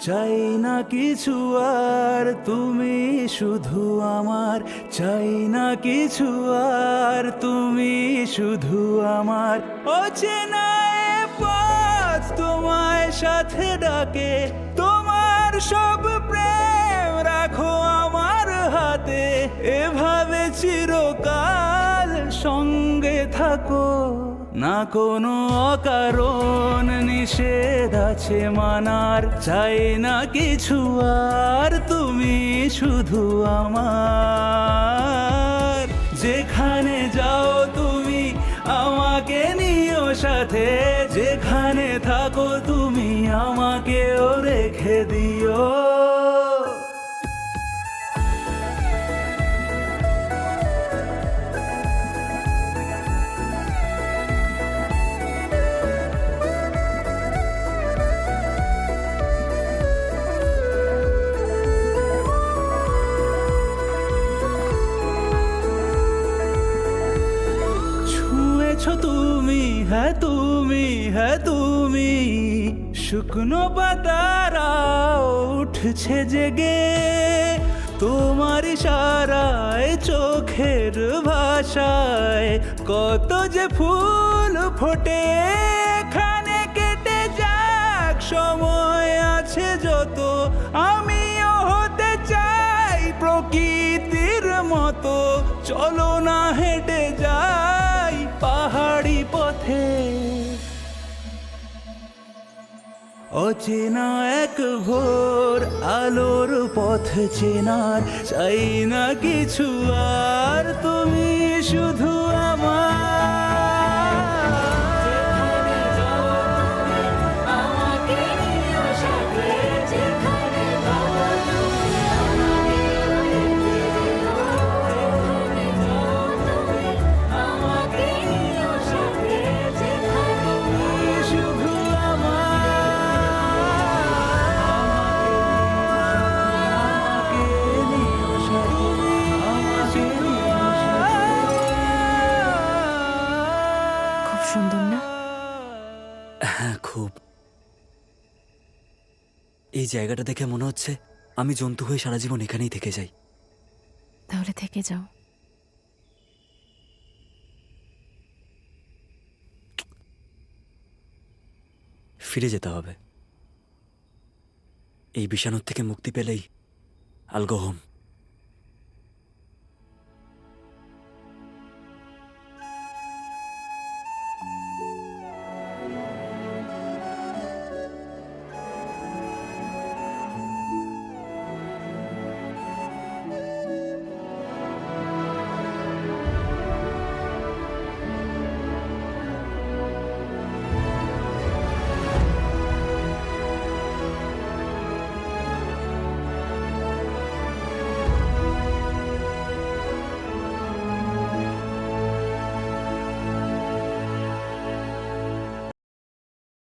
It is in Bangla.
চাই না কিছু আর, তুমি শুধু আমার। চাই না কিছু আর, তুমি শুধু আমার। অচেনা এ পথ তোমায় সাথে ডাকে, তোমার সব থাকো। না কোনো অকারণ নিষেধ আছে মানার। চাই না কিছু আর, তুমি শুধু আমার। যেখানে যাও তুমি আমাকে নিও সাথে। যেখানে থাকো তুমি আমাকেও রেখে দিও। হ্যাঁ তুমি হ্যাঁ তুমি শুকনো পাতারা উঠছে জেগে তোমার ইশারায় চোখের ভাষায় কত যে ফুল ফোটে এখানে কেটে যাক সময় আছে যত আমিও হতে চাই প্রকৃতির মতো চলো না হেঁটে যাই অচেনা এক ভোর আলোর পথ চেনার চাই না কিছু আর তুমি শুধু হ্যাঁ খুব। এই জায়গাটা দেখে মনে হচ্ছে আমি জন্তু হয়ে সারা জীবন এখানেই থেকে যাই। তাহলে থেকে যাও। ফিরে যেতে হবে। এই বিষাণুর থেকে মুক্তি পেলেই আলগো হোম।